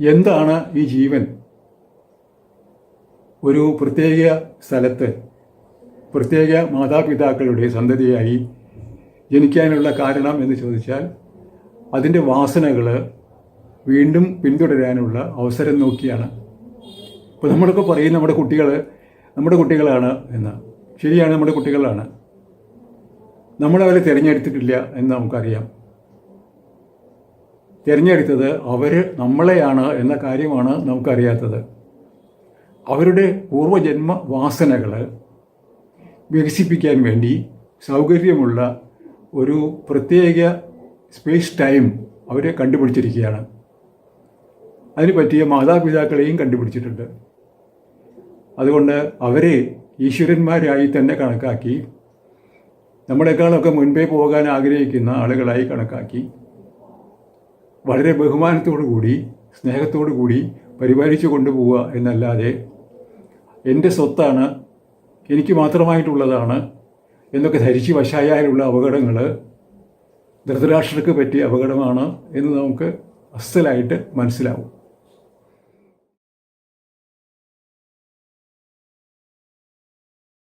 എന്താണ് ഈ ജീവൻ? ഒരു പ്രത്യേക സ്ഥലത്ത് പ്രത്യേക മാതാപിതാക്കളുടെ സന്തതിയായി ജനിക്കാനുള്ള കാരണം എന്ന് ചോദിച്ചാൽ അതിന്റെ വാസനകൾ വീണ്ടും പിന്തുടരാനുള്ള അവസരം നോക്കിയാണ്. ഇപ്പോൾ നമ്മളൊക്കെ പറയും നമ്മുടെ കുട്ടികൾ നമ്മുടെ കുട്ടികളാണ് എന്ന്. ശരിയാണ് നമ്മുടെ കുട്ടികളാണ്. നമ്മളവരെ തിരഞ്ഞെടുത്തിട്ടില്ല എന്ന് നമുക്കറിയാം. തിരഞ്ഞെടുത്തത് അവർ നമ്മളെയാണ് എന്ന കാര്യമാണ് നമുക്കറിയാത്തത്. അവരുടെ പൂർവജന്മ വാസനകൾ വികസിപ്പിക്കാൻ വേണ്ടി സൗകര്യമുള്ള ഒരു പ്രത്യേക സ്പേസ് ടൈം അവരെ കണ്ടുപിടിച്ചിരിക്കുകയാണ്. അതിന് പറ്റിയ മാതാപിതാക്കളെയും കണ്ടുപിടിച്ചിട്ടുണ്ട്. അതുകൊണ്ട് അവരെ ഈശ്വരന്മാരായി തന്നെ കണക്കാക്കി നമ്മളെക്കാളൊക്കെ മുൻപേ പോകാൻ ആഗ്രഹിക്കുന്ന ആളുകളായി കണക്കാക്കി വളരെ ബഹുമാനത്തോടു കൂടി സ്നേഹത്തോടു കൂടി പരിപാലിച്ചു കൊണ്ടുപോവുക എന്നല്ലാതെ എന്റെ സ്വത്താണ് എനിക്ക് മാത്രമായിട്ടുള്ളതാണ് എന്നൊക്കെ ധരിച്ച് വശായാലുള്ള അപകടങ്ങൾ ധൃതരാഷ്ട്രക്ക് പറ്റിയ അപകടമാണ് എന്ന് നമുക്ക് അസ്സലായിട്ട് മനസ്സിലാവും.